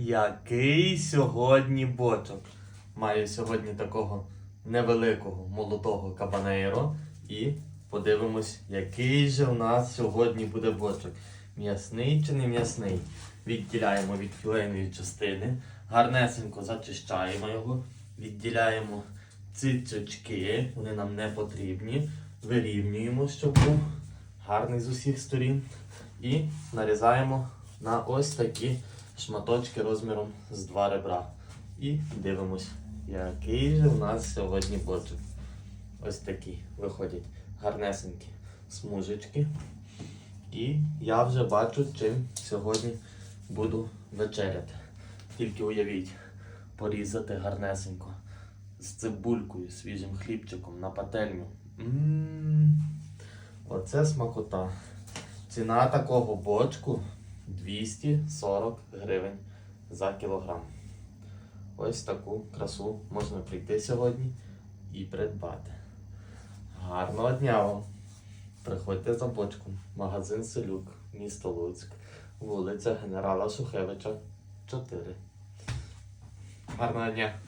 Який сьогодні бочок? Маю сьогодні такого невеликого молодого кабанейро. І подивимось, який же у нас сьогодні буде бочок. М'ясний чи не м'ясний? Відділяємо від філейної частини, гарнесенько зачищаємо його, відділяємо цицючки, вони нам не потрібні. Вирівнюємо, щоб був гарний з усіх сторін. І нарізаємо на ось такі шматочки розміром з два ребра. І дивимось, який же у нас сьогодні бочок. Ось такі виходять гарнесенькі смужечки. І я вже бачу, чим сьогодні буду вечеряти. Тільки уявіть, порізати гарнесенько з цибулькою, свіжим хлібчиком на пательню. М, Оце смакота. Ціна такого бочку 240 гривень за кілограм. Ось таку красу можна прийти сьогодні і придбати. Гарного дня вам! Приходьте за бочком. Магазин Селюк, місто Луцьк, вулиця Генерала Шухевича, 4. Гарного дня!